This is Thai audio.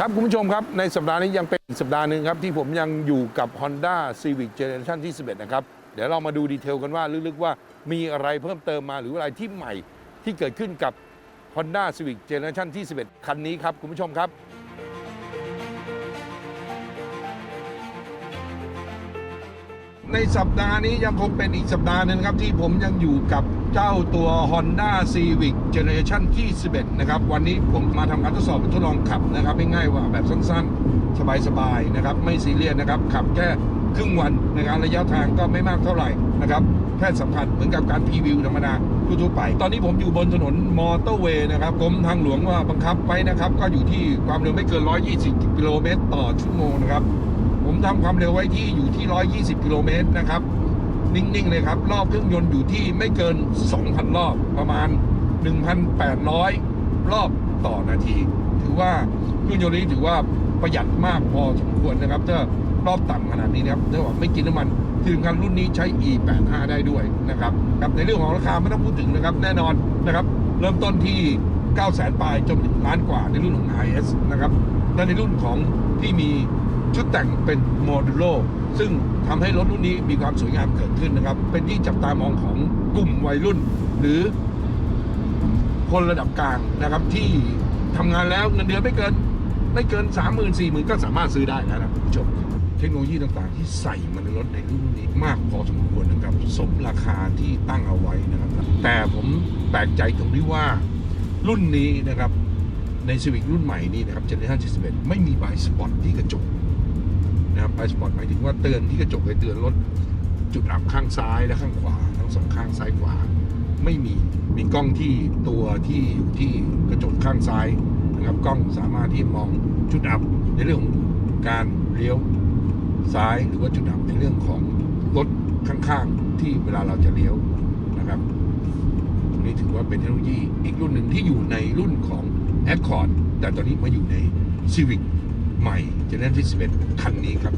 ครับคุณผู้ชมครับ ในสัปดาห์นี้ยังเป็นอีกสัปดาห์หนึ่งครับ ที่ผมยังอยู่กับ Honda Civic Generation ที่ 11 นะครับ เดี๋ยวเรามาดูดีเทลกันว่าลึกๆว่ามีอะไรเพิ่มเติมมาหรืออะไรที่ใหม่ที่เกิดขึ้นกับ Honda Civic Generation ที่ 11 คันนี้ครับ คุณผู้ชมครับในสัปดาห์นี้ยังคงเป็นอีกสัปดาห์หนึ่งครับที่ผมยังอยู่กับ เจ้าตัว Honda Civic Generation ที่11นะครับ วันนี้ผมมาทำการทดสอบทดลองขับนะครับง่ายๆว่าแบบสั้นๆ สบายๆนะครับ ไม่ซีเรียสนะครับ ขับแค่ครึ่งวันนะครับระยะทางก็ไม่มากเท่าไหร่นะครับ แค่สัมผัสเหมือนกับการพรีวิวธรรมดาทั่วๆไป ตอนนี้ผมอยู่บนถนนมอเตอร์เวย์นะครับกรมทางหลวงว่าบังคับไว้นะครับ ก็อยู่ที่ความเร็วไม่เกิน 120 กิโลเมตรต่อชั่วโมงนะครับ ผมทำความเร็วไว้ที่อยู่ที่ 120 กิโลเมตรนะครับ นิ่ง ๆ เลยครับ รอบเครื่องยนต์อยู่ที่ไม่เกิน 2,000 รอบประมาณ 1,800 รอบต่อนาที ถือว่าเครื่องยนต์นี้ถือว่าประหยัดมากพอสมควรนะครับถ้ารอบต่ำขนาดนี้นะครับเนื่าไม่กินน้ำมันที่สำคัญรุ่นนี้ใช้ E85 ได้ด้วยนะครับครับในเรื่องของราคาไม่ต้องพูดถึงนะครับ แน่นอนนะครับ เริ่มต้นที่ 9 0 0 0 0 0ปลายจนถึงล้านกว่าในรุ่นของ IS นะครับและในรุ่นของที่มีชุดแต่งเป็นโมดูโล ซึ่งทำให้รถรุ่นนี้มีความสวยงามเกิดขึ้นนะครับ เป็นที่จับตามองของกลุ่มวัยรุ่น หรือคนระดับกลางนะครับที่ทำงานแล้วเงินเดือนไม่เกินไม่เกินสามหมื่นสี่หมื่นก็สามารถซื้อได้แล้วนะคุณผู้ชมเทคโนโลยีต่างๆ ที่ใส่มาในรถในรุ่นนี้มากพอสมควรนะครับ สมราคาที่ตั้งเอาไว้นะครับ แต่ผมแปลกใจตรงที่ว่ารุ่นนี้นะครับใน Civic รุ่นใหม่นี้นะครับ Generation 71 ไม่มีใบสปอตที่กระจก นะครับใบสปอตหมายถึงว่าเตือนที่กระจกเลยเตือนรถจุดอับข้างซ้ายและข้างขวา ทั้งสองข้างซ้ายขวา ไม่มีมีกล้องที่ตัวที่อยู่ที่กระจกข้างซ้ายนะครับกล้องสามารถที่มองจุดอับในเรื่องของการเลี้ยวซ้ายหรือว่าจุดอับในเรื่องของรถข้างๆ ที่เวลาเราจะเลี้ยวนะครับนี้ถือว่าเป็นเทคโนโลยีอีกรุ่นหนึ่งที่อยู่ในรุ่นของ Accord แต่ตอนนี้มาอยู่ใน Civic ใหม่ Generation ที่11คันนี้ครับคุณผู้ชมครับ